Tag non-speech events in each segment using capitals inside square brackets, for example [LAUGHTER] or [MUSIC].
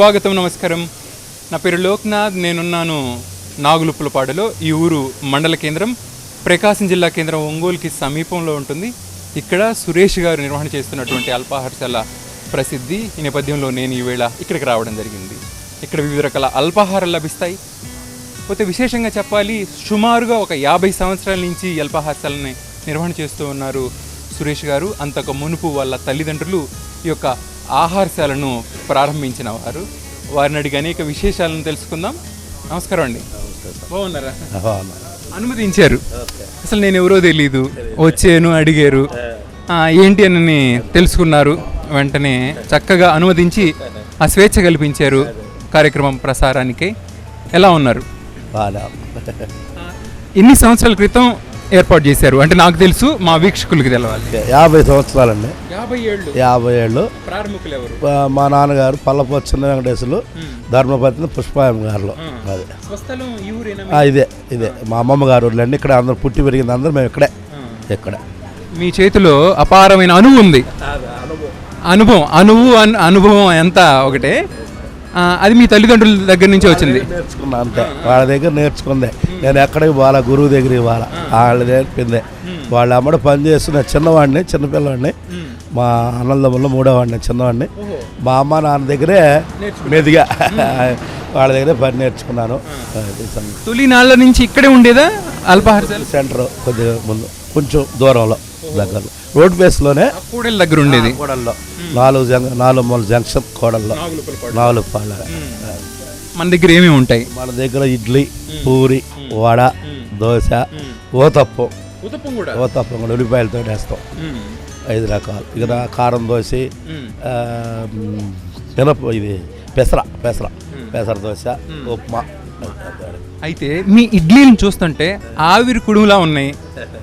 స్వాగతం నమస్కారం. నా పేరు లోక్నాథ్ నేనున్నాను నాగులుప్పులపాడులో ఈ ఊరు మండల కేంద్రం ప్రకాశం జిల్లా కేంద్రం ఒంగోలుకి సమీపంలో ఉంటుంది. ఇక్కడ సురేష్ గారు నిర్వహణ చేస్తున్నటువంటి అల్పాహారశాల ప్రసిద్ధి. ఈ నేపథ్యంలో నేను ఈవేళ ఇక్కడికి రావడం జరిగింది. ఇక్కడ వివిధ రకాల అల్పాహారాలు లభిస్తాయి. పోతే విశేషంగా చెప్పాలి సుమారుగా ఒక యాభై సంవత్సరాల నుంచి అల్పాహారశాలని నిర్వహణ చేస్తూ ఉన్నారు సురేష్ గారు. అంతకు మునుపు వాళ్ళ తల్లిదండ్రులు ఈ యొక్క ఆహారశాలను ప్రారంభించిన వారు. వారిని అడిగి అనేక విశేషాలను తెలుసుకుందాం. నమస్కారం అండి. బాగున్నారా? అనుమతించారు. అసలు నేను ఎవరో తెలీదు. వచ్చాను అడిగారు. ఆ, ఏంటి అని తెలుసుకున్నారు. వెంటనే చక్కగా అనుమతించి ఆ స్వేచ్ఛ కల్పించారు కార్యక్రమం ప్రసారానికి. ఎలా ఉన్నారు? ఎన్ని సంవత్సరాల క్రితం ఏర్పాటు చేశారు. అంటే నాకు తెలుసు మా వీక్షకులకి తెలవాలి. యాభై సంవత్సరాలండి. యాభై ఏళ్ళు. యాభై ఏళ్ళు. ప్రారంభకులు ఎవరు? ఆ, మా నాన్నగారు పల్లపోతు చిన్న వెంకటేశ్వరులు ధర్మపతిని పుష్పాయం గారిలో అది. ఇదే ఇదే. మా అమ్మమ్మ గారు ఊర్లండి. ఇక్కడ అందరూ పుట్టి పెరిగింది అందరూ మేము ఇక్కడే. ఇక్కడ. మీ చేతిలో అపారమైన అనువు ఉంది. అనుభవం అనువు అన్ అనుభవం ఎంత ఒకటే? అది మీ తల్లిదండ్రుల దగ్గర నుంచి వచ్చింది. నేర్చుకున్నా అంతే. వాళ్ళ దగ్గర నేర్చుకుందే. నేను ఎక్కడికి పోవాలా గురువు దగ్గరికి పోవాలా వాళ్ళు నేర్పిందే. వాళ్ళ అమ్మడు పని చేస్తున్న చిన్నవాడిని చిన్నపిల్లవాడిని మా అన్నదమ్ముల్లో మూడోవాడిని చిన్నవాడిని. మా అమ్మ నాన్న దగ్గరే మెదిగా. వాళ్ళ దగ్గరే పని నేర్చుకున్నాను. తొలి నాళ్ళ నుంచి ఇక్కడే ఉండేదా? అల్పాహారశాల సెంటర్. కొద్దిగా ముందు కొంచెం దూరంలో దగ్గర రోడ్ బేస్లోనే కూడలి దగ్గర ఉండేది. కోడల్లో నాలుగు జంక్ నాలుగు మూల జంక్షన్ కోడల్లో. నాలుగు పాళ్ళ మన దగ్గర ఏమేమి ఉంటాయి? మన దగ్గర ఇడ్లీ పూరి వడ దోశ ఓతప్పం ఉతప్పం కూడా? ఓతప్పం కూడా ఉల్లిపాయలతో వేస్తాం. ఐదు రకాలు. ఇక కారం దోశ మినప ఇది పెసర పెసర. పెసర దోశ ఉప్మా. అయితే మీ ఇడ్లీని చూస్తుంటే ఆవిరి కుడుములా ఉన్నాయి.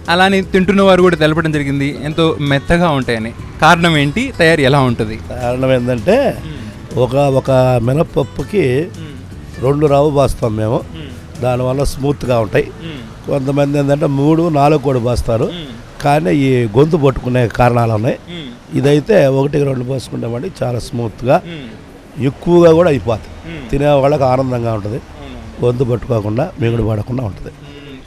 అలానే తింటున్న వారు కూడా తెలపడం జరిగింది. ఎంతో మెత్తగా ఉంటాయని. కారణం ఏంటి? తయారీ ఎలా ఉంటుంది? కారణం ఏంటంటే ఒక ఒక మినపప్పుకి రెండు రవ్వ బాస్తాం మేము. దానివల్ల స్మూత్గా ఉంటాయి. కొంతమంది ఏంటంటే మూడు నాలుగు కూడా బాస్తారు. కానీ ఈ గొంతు పట్టుకునే కారణాలు ఉన్నాయి. ఇదైతే ఒకటికి రెండు పోసుకుంటామండి చాలా స్మూత్గా ఎక్కువగా కూడా అయిపోతుంది తినే వాళ్ళకి ఆనందంగా ఉంటుంది. గొంతు పట్టుకోకుండా మిగుడు పడకుండా ఉంటుంది.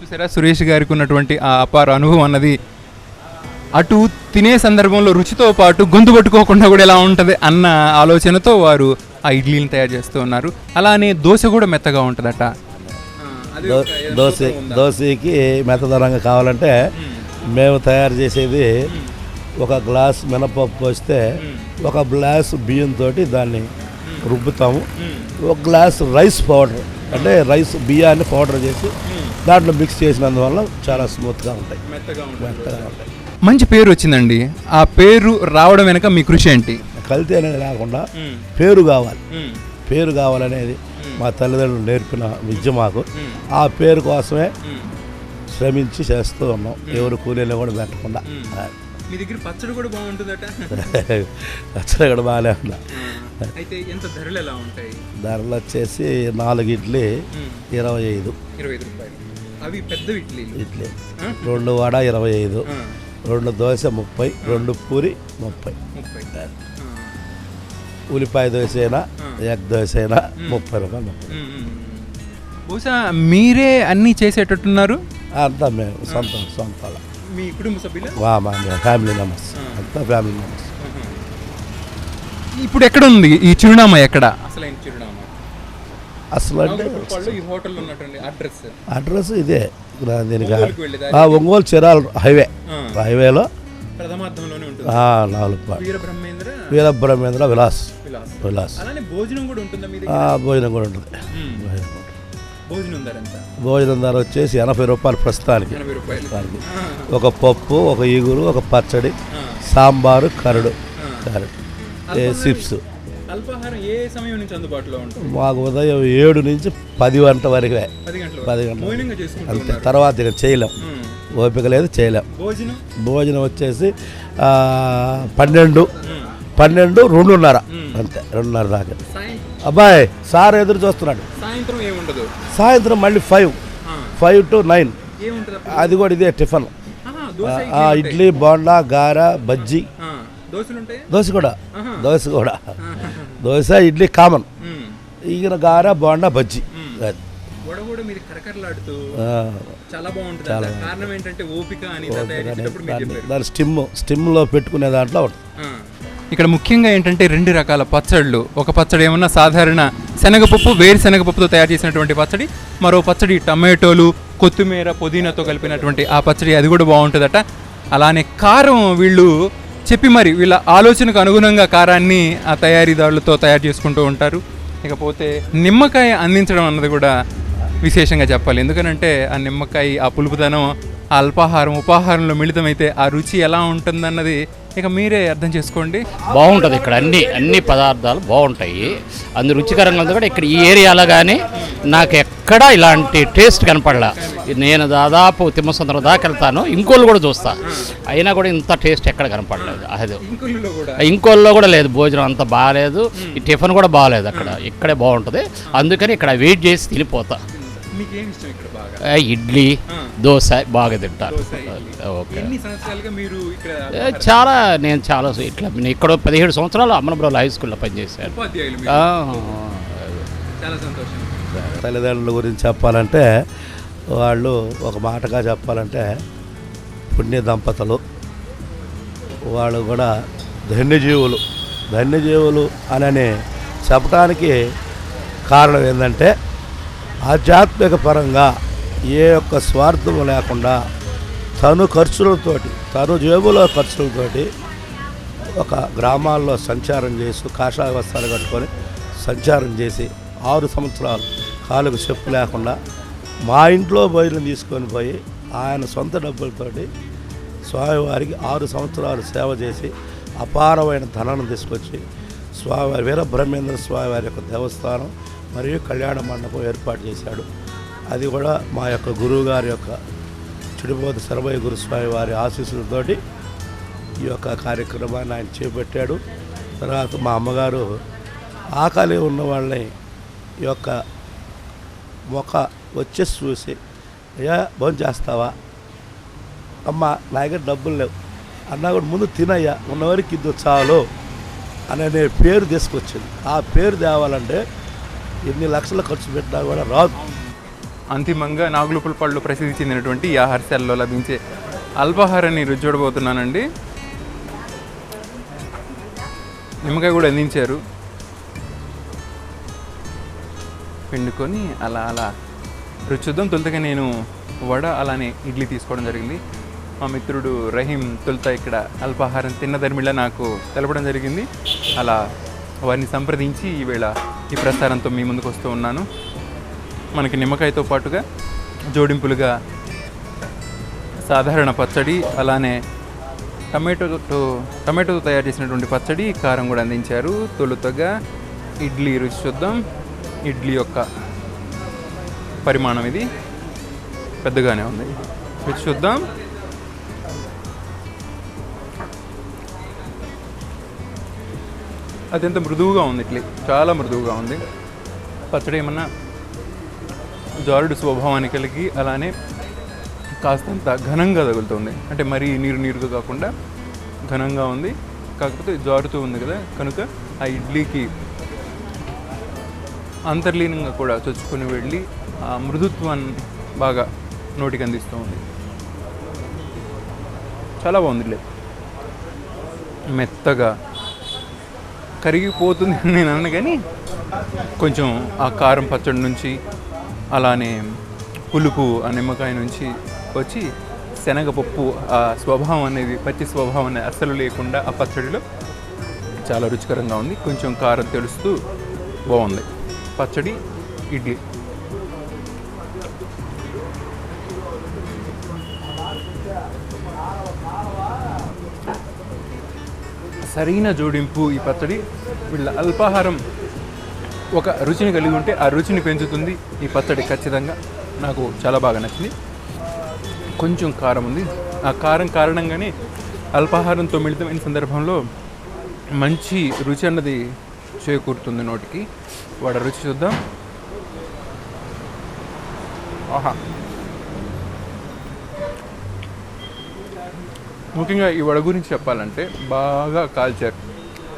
చూసారా? సురేష్ గారికి ఉన్నటువంటి ఆ అపార అనుభవం అన్నది అటు తినే సందర్భంలో రుచితో పాటు గొంతు పట్టుకోకుండా కూడా ఎలా ఉంటుంది అన్న ఆలోచనతో వారు ఆ ఇడ్లీని తయారు చేస్తూ ఉన్నారు. అలానే దోశ కూడా మెత్తగా ఉంటుందట. దోశ దోశకి మెత్తదనంగా కావాలంటే మేము. తయారు చేసేది ఒక గ్లాస్ మినపప్పు పోస్తే ఒక గ్లాస్ బియ్యంతో దాన్ని రుబ్బుతాము. ఒక గ్లాస్ రైస్ పౌడర్. అంటే రైస్ బియ్యాన్ని పౌడర్ చేసి దాంట్లో మిక్స్ చేసినందువల్ల చాలా స్మూత్గా ఉంటాయి. మెత్తగా ఉంటాయి. మంచి పేరు వచ్చిందండి. ఆ పేరు రావడం వెనక మీ కృషి ఏంటి? కల్తీ అనేది లేకుండా పేరు కావాలి. పేరు కావాలనేది మా తల్లిదండ్రులు నేర్పిన విద్య మాకు. ఆ పేరు కోసమే శ్రమించి చేస్తూ ఉన్నాం. ఎవరు కూలీలు కూడా పెట్టకుండా. మీ దగ్గర పచ్చడి కూడా బాగుంటుందట. [LAUGHS] అసలు ఇక్కడ బాగానే ఉన్నా అయితే ఎంత ధరలు ఎలా ఉంటాయి? ధరలు వచ్చేసి నాలుగు ఇడ్లీ ఇరవై ఐదు. ఇరవై ఐదు రూపాయలు. అవి పెద్ద ఇడ్లీ. రెండు వడ ఇరవై ఐదు. రెండు దోశ ముప్పై. రెండు పూరి ముప్పై. ముప్పై. ఉల్లిపాయ దోశ అయినా ఎగ్ దోశ అయినా ముప్పై రూపాయలు ముప్పై. బహుశా మీరే అన్నీ చేసేటట్టున్నారు? అంతా మేము సొంత సొంత మీ కుటుంబ సభ్యులు? వా మా ఫ్యామిలీ మెంబర్స్ అంతా ఫ్యామిలీ మెంబర్స్ ఇప్పుడు ఎక్కడ ఉంది ఈ చిరునామా ఎక్కడ? చిరునామా. అసలు అంటే ఈ హోటల్ ఉన్నటువంటి అడ్రస్. అడ్రస్ ఇదే. దీనికి ఒంగోలుకి వెళ్ళేదారి. ఆ, ఒంగోలు చిరాల హైవే. హైవేలో ప్రథమార్థంలోనే ఉంటుంది. ఆ, నాలుగు వీర బ్రహ్మేంద్ర వీరబ్రహ్మేంద్ర విలాస్. విలాస్. విలాస్. అలానే భోజనం కూడా ఉంటుందా మీ ఆ, దగ్గర? భోజనం కూడా ఉంటుంది. మ్మ్. భోజనం. కూడా. భోజనం ధర ఎంత భోజనం ధర వచ్చేసి ఎనభై రూపాయలు ప్రస్తుతానికి. ఎనభై రూపాయలు. దానికి. ఆ, ఒక పప్పు ఒక ఈగురు ఒక పచ్చడి ఆ. సాంబారు కరడు. కరడు. ఏ సమయం నుంచి అందుబాటులో ఉంటుంది? మాకు ఉదయం ఏడు నుంచి పది గంటల వరకే పది గంటల చేసుకుంటూ అంతే. తర్వాత ఇక చేయలేం. ఓపిక లేదు చేయలేం. భోజనం? భోజనం వచ్చేసి పన్నెండు. పన్నెండు రెండున్నర. అంతే రెండున్నర దాకా. అబ్బాయి సార్ ఎదురు చూస్తున్నాడు. సాయంత్రం సాయంత్రం మళ్ళీ ఫైవ్. Five to nine? అది కూడా ఇదే టిఫిన్. ఇడ్లీ బోండా గార బజ్జీ. దోశ కూడా. దోశ కూడా. దోశ ఇడ్లీ కామన్. ఈయన గార బోండా బజ్జి. అది. వడ కూడా మీరు కరకరలాడుతూ ఆ, చాలా బాగుంటుంది అంట. కారణం ఏంటంటే ఓపిక అని ఇలా తయారు చేసేటప్పుడు మీరు దాన్ని- చెప్పారు. దాని స్టిమ్ స్టిమ్లో పెట్టుకునే దాంట్లో. ఇక్కడ ముఖ్యంగా ఏంటంటే రెండు రకాల పచ్చళ్ళు. ఒక పచ్చడి ఏమన్నా సాధారణ శనగపప్పు వేరుశనగపప్పుతో తయారు చేసినటువంటి పచ్చడి. మరో పచ్చడి టమాటోలు కొత్తిమీర పుదీనాతో కలిపినటువంటి ఆ పచ్చడి అది కూడా బాగుంటుందట. అలానే కారం వీళ్ళు చెప్పి మరి వీళ్ళ ఆలోచనకు అనుగుణంగా కారాన్ని ఆ తయారీదారులతో తయారు చేసుకుంటూ ఉంటారు. ఇకపోతే నిమ్మకాయ అందించడం అన్నది కూడా విశేషంగా చెప్పాలి. ఎందుకనంటే ఆ నిమ్మకాయ ఆ పులుపుదనం ఆ అల్పాహారం ఉపాహారంలో మిళితమైతే ఆ రుచి ఎలా ఉంటుందన్నది ఇక మీరే అర్థం చేసుకోండి. బాగుంటుంది ఇక్కడ అన్ని అన్ని పదార్థాలు బాగుంటాయి. అందు రుచికరంగా ఉంది కూడా ఇక్కడ ఈ ఏరియాలో కానీ నాకు ఎక్కడా ఇలాంటి టేస్ట్ కనపడలా. నేను దాదాపు తిమ్మసుందరం దాకా వెళ్తాను. ఇంకోళ్ళు కూడా చూస్తా. అయినా కూడా ఇంత టేస్ట్ ఎక్కడ కనపడలేదు. అది ఇంకోళ్ళలో కూడా లేదు. భోజనం అంత బాగాలేదు. ఈ టిఫిన్ కూడా బాగాలేదు అక్కడ. ఇక్కడే బాగుంటుంది. అందుకని ఇక్కడ వెయిట్ చేసి తినిపోతా. మీకు ఏమి ఇష్టం ఇక్కడ బాగా? ఆ, ఇడ్లీ దోశ బాగా తింటా. దోశ, ఇడ్లీ. ఓకే. ఎన్ని సంవత్సరాలుగా మీరు ఇక్కడ ఏ, చాలా నేను చాలా ఇట్లా ఇక్కడ పదిహేడు సంవత్సరాలు అమ్మనబ్రోలు హై స్కూల్లో పనిచేశాను. చాలా సంతోషం. తల్లిదండ్రుల గురించి చెప్పాలంటే వాళ్ళు ఒక మాటగా చెప్పాలంటే పుణ్య దంపతులు. వాళ్ళు కూడా ధన్యజీవులు. ధన్యజీవులు అని చెప్పడానికి కారణం ఏంటంటే ఆధ్యాత్మిక పరంగా ఏ యొక్క స్వార్థం లేకుండా తను ఖర్చులతోటి తను జేబులో ఖర్చులతోటి ఒక గ్రామాల్లో సంచారం చేసి కాషాయ వస్త్రాలు కట్టుకొని సంచారం చేసి ఆరు సంవత్సరాలు కాలుకు చెప్పు లేకుండా మా ఇంట్లో బయలు తీసుకొని పోయి ఆయన సొంత డబ్బులతోటి స్వామివారికి ఆరు సంవత్సరాలు సేవ చేసి అపారమైన ధనాన్ని తీసుకొచ్చి స్వామివారి వీర బ్రహ్మేంద్ర స్వామివారి యొక్క దేవస్థానం మరియు కళ్యాణ మండపం ఏర్పాటు చేశాడు. అది కూడా మా యొక్క గురువు గారి యొక్క చిడిపోతు శరభయ్య గురుస్వామి వారి ఆశీస్సులతోటి ఈ యొక్క కార్యక్రమాన్ని ఆయన చేపట్టాడు. తర్వాత మా అమ్మగారు ఆకలి ఉన్న వాళ్ళని ఈ యొక్క మొక్క వచ్చేసి చూసి అయ్యా భోజనం చేస్తావా? అమ్మ నా దగ్గర డబ్బులు లేవు. అన్నా కూడా ముందు తినయ్యా ఉన్నవారికి ఇది చాలు అనే పేరు తీసుకొచ్చింది. ఆ పేరు తేవాలంటే ఎన్ని లక్షలు ఖర్చు పెట్టినా కూడా రాదు. అంతిమంగా నాగులుపుల పళ్ళు ప్రసిద్ధి చెందినటువంటి ఈ ఆహారశాలలో లభించే అల్పాహారాన్ని రుచి చూడబోతున్నానండి నిమ్మకాయ కూడా అందించారు. పిండుకొని అలా అలా రుచి చూద్దాం తొలుతగా నేను వడ అలానే ఇడ్లీ తీసుకోవడం జరిగింది. మా మిత్రుడు రహీం తొలుత ఇక్కడ అల్పాహారం తిన్న ధర్మిళ నాకు తెలపడం జరిగింది. అలా వారిని సంప్రదించి ఈవేళ ఈ ప్రసారంతో మీ ముందుకు వస్తూ ఉన్నాను. మనకి నిమ్మకాయతో పాటుగా జోడింపులుగా సాధారణ పచ్చడి అలానే టమాటోతో టమాటోతో తయారు చేసినటువంటి పచ్చడి కారం కూడా అందించారు. తొలుతగా ఇడ్లీ రుచి చూద్దాం. ఇడ్లీ యొక్క పరిమాణం ఇది. పెద్దగానే ఉంది. రుచి చూద్దాం. అత్యంత మృదువుగా ఉంది ఇడ్లీ. చాలా మృదువుగా ఉంది. పచ్చడి ఏమన్నా జారుడు స్వభావాన్ని కలిగి అలానే కాస్తంత ఘనంగా తగులుతుంది. అంటే మరీ నీరు నీరుగా కాకుండా ఘనంగా ఉంది. కాకపోతే జారుతూ ఉంది కదా. కనుక ఆ ఇడ్లీకి అంతర్లీనంగా కూడా చొచ్చుకొని వెళ్ళి ఆ మృదుత్వాన్ని బాగా నోటికి అందిస్తూ ఉంది. చాలా బాగుంది ఇడ్లీ. మెత్తగా కరిగిపోతుంది అని నేను అన్న కానీ కొంచెం ఆ కారం పచ్చడి నుంచి అలానే పులుపు ఆ నిమ్మకాయ నుంచి వచ్చి శనగపప్పు ఆ స్వభావం అనేది పచ్చి స్వభావం అనేది అస్సలు లేకుండా ఆ పచ్చడిలో చాలా రుచికరంగా ఉంది. కొంచెం కారం తెలుస్తూ బాగుంది. పచ్చడి ఇడ్లీ. సరైన జోడింపు ఈ పచ్చడి వీళ్ళ అల్పాహారం ఒక రుచిని కలిగి ఉంటే ఆ రుచిని పెంచుతుంది ఈ పచ్చడి ఖచ్చితంగా. నాకు చాలా బాగా నచ్చింది. కొంచెం కారం ఉంది. ఆ కారం కారణంగానే అల్పాహారంతో మిళితమైన సందర్భంలో మంచి రుచి అన్నది చేకూరుతుంది నోటికి. వాడ రుచి చూద్దాం. ఆహా. ముఖ్యంగా ఈ వడ గురించి చెప్పాలంటే బాగా కాల్చారు.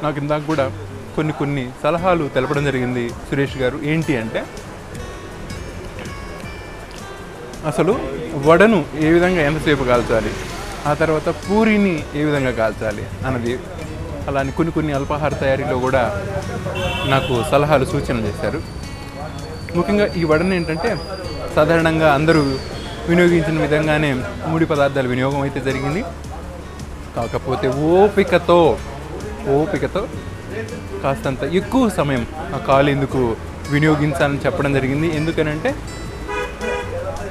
నాకు ఇందాక కూడా కొన్ని కొన్ని సలహాలు తెలపడం జరిగింది సురేష్ గారు. ఏంటి అంటే అసలు వడను ఏ విధంగా ఎంతసేపు కాల్చాలి? ఆ తర్వాత పూరిని ఏ విధంగా కాల్చాలి? అన్నది అలానే కొన్ని కొన్ని అల్పాహార తయారీలో కూడా నాకు సలహాలు సూచనలు చేశారు. ముఖ్యంగా ఈ వడను ఏంటంటే సాధారణంగా అందరూ వినియోగించిన విధంగానే ముడి పదార్థాల వినియోగం అయితే జరిగింది. కాకపోతే ఓపికతో ఓపికతో కాస్తంత ఎక్కువ సమయం ఆ కాలు ఎందుకు వినియోగించాలని చెప్పడం జరిగింది. ఎందుకనంటే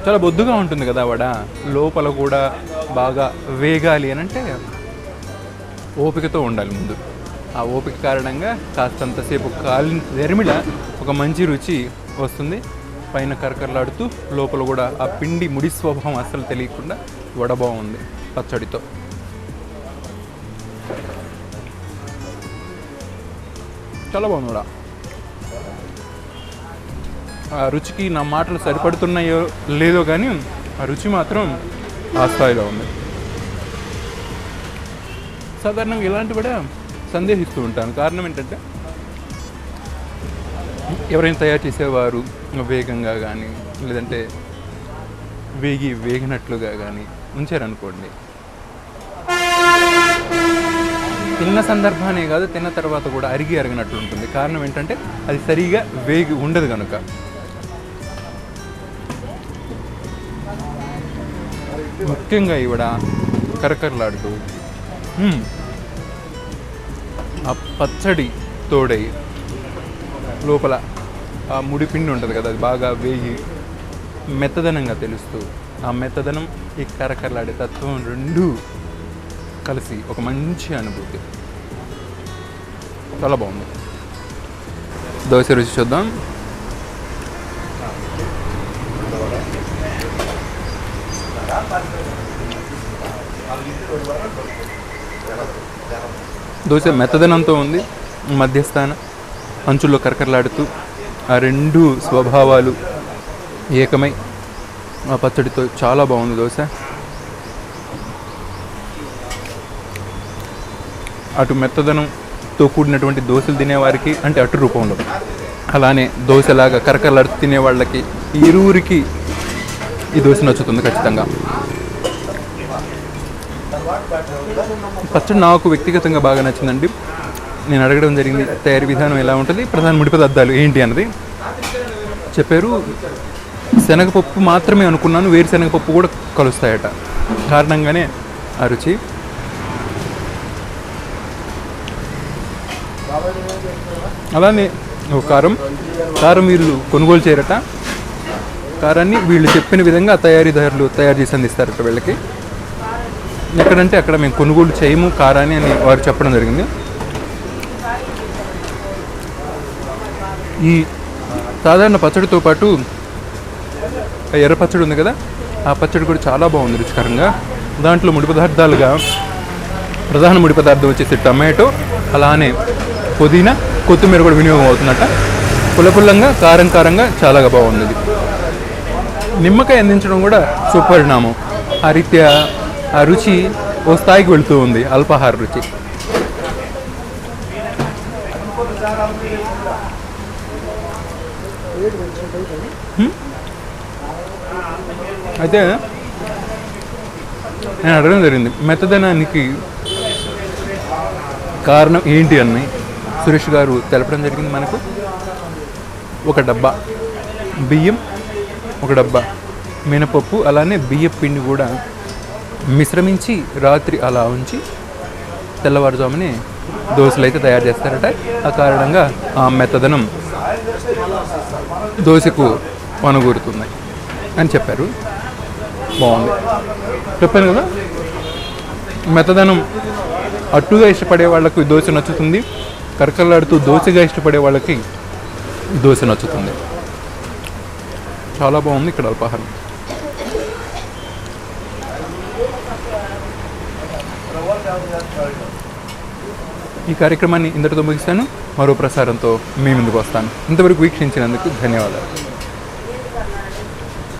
చాలా బొద్దుగా ఉంటుంది కదా వడ. లోపల కూడా బాగా వేగాలి అని అంటే ఓపికతో ఉండాలి ముందు. ఆ ఓపిక కారణంగా కాస్తంతసేపు కాలి వెరిమిడ ఒక మంచి రుచి వస్తుంది. పైన కరకరలాడుతూ లోపల కూడా ఆ పిండి ముడి స్వభావం అస్సలు తెలియకుండా వడ బాగుంది పచ్చడితో. చాలా బాగుంది ఆ రుచికి నా మాటలు సరిపడుతున్నాయో లేదో కానీ ఆ రుచి మాత్రం ఆ స్థాయిలో ఉంది. సాధారణంగా ఇలాంటి కూడా సందేహిస్తూ ఉంటాను. కారణం ఏంటంటే ఎవరైనా తయారు చేసేవారు వేగంగా కానీ లేదంటే వేగి వేగినట్లుగా కానీ ఉంచారనుకోండి తిన్న సందర్భానే కాదు తిన్న తర్వాత కూడా అరిగి అరిగినట్లు ఉంటుంది. కారణం ఏంటంటే అది సరిగా వేగి ఉండదు కనుక ముఖ్యంగా ఇవిడ కరకరలాడుతూ ఆ పచ్చడి తోడై లోపల ఆ ముడిపిండి ఉంటుంది కదా అది బాగా వేగి మెత్తదనంగా తెలుస్తూ ఆ మెత్తదనం ఈ కరకరలాడే తత్వం రెండు కలిసి ఒక మంచి అనుభూతి. చాలా బాగుంది. దోశ రుచి చూద్దాం. దోశ మెత్తదనంతో ఉంది. మధ్యస్థాన అంచుల్లో కరకరలాడుతూ ఆ రెండు స్వభావాలు ఏకమై ఆ పచ్చడితో చాలా బాగుంది దోశ. అటు మెత్తదనంతో కూడినటువంటి దోశలు తినేవారికి అంటే అటు రూపంలో. అలానే దోశలాగా కరకరలాడుతూ తినే వాళ్ళకి ఈ ఇరువురికి ఈ దోశ నచ్చుతుంది ఖచ్చితంగా. ఫస్ట్ నాకు వ్యక్తిగతంగా బాగా నచ్చిందండి. నేను అడగడం జరిగింది తయారీ విధానం ఎలా ఉంటుంది ప్రధాన ముడి పదార్థాలు ఏంటి అన్నది. చెప్పారు శనగపప్పు మాత్రమే అనుకున్నాను వేరుశనగపప్పు కూడా కలుస్తాయట. కారణంగానే ఆ రుచి అలానే ఒక కారం. కారం వీళ్ళు కొనుగోలు చేయరట. కారాన్ని వీళ్ళు చెప్పిన విధంగా తయారీదారులు తయారు చేసి అందిస్తారట వీళ్ళకి. ఎక్కడంటే అక్కడ మేము కొనుగోలు చేయము కారాన్ని అని వారు చెప్పడం జరిగింది. ఈ సాధారణ పచ్చడితో పాటు ఆ ఎర్ర పచ్చడి ఉంది కదా ఆ పచ్చడి కూడా చాలా బాగుంది రుచికరంగా. దాంట్లో ముడి పదార్థాలుగా ప్రధాన ముడి పదార్థం వచ్చేసి టమాటో అలానే పుదీనా కొత్తిమీర కూడా వినియోగం అవుతుందట. పుల్లపుల్లంగా కారం కారంగా చాలా బాగుంది నిమ్మకాయ అందించడం కూడా సుపరిణామం. ఆ రీత్యా ఆ రుచి ఓ స్థాయికి వెళుతూ ఉంది అల్పాహార రుచి. అయితే నేను అడగడం జరిగింది మెత్తదనానికి కారణం ఏంటి అని సురేష్ గారు తెలపడం జరిగింది మనకు. ఒక డబ్బా బియ్యం ఒక డబ్బా మినపప్పు అలానే బియ్యం పిండి కూడా మిశ్రమించి రాత్రి అలా ఉంచి తెల్లవారుజామునే దోశలు అయితే తయారు చేస్తారట. ఆ కారణంగా ఆ మెత్తదనం దోశకు వనగూరుతుంది అని చెప్పారు. బాగుంది. చెప్పాను కదా? మెత్తదనం అట్టుగా ఇష్టపడే వాళ్ళకు దోశ నచ్చుతుంది. కరకలాడుతూ దోశగా ఇష్టపడే వాళ్ళకి దోశ నచ్చుతుంది. చాలా బాగుంది ఇక్కడ అల్పాహారం. ఈ కార్యక్రమాన్ని ఇంతటితో ముగిస్తాను. మరో ప్రసారంతో మీ ముందుకు వస్తాను. ఇంతవరకు వీక్షించినందుకు ధన్యవాదాలు.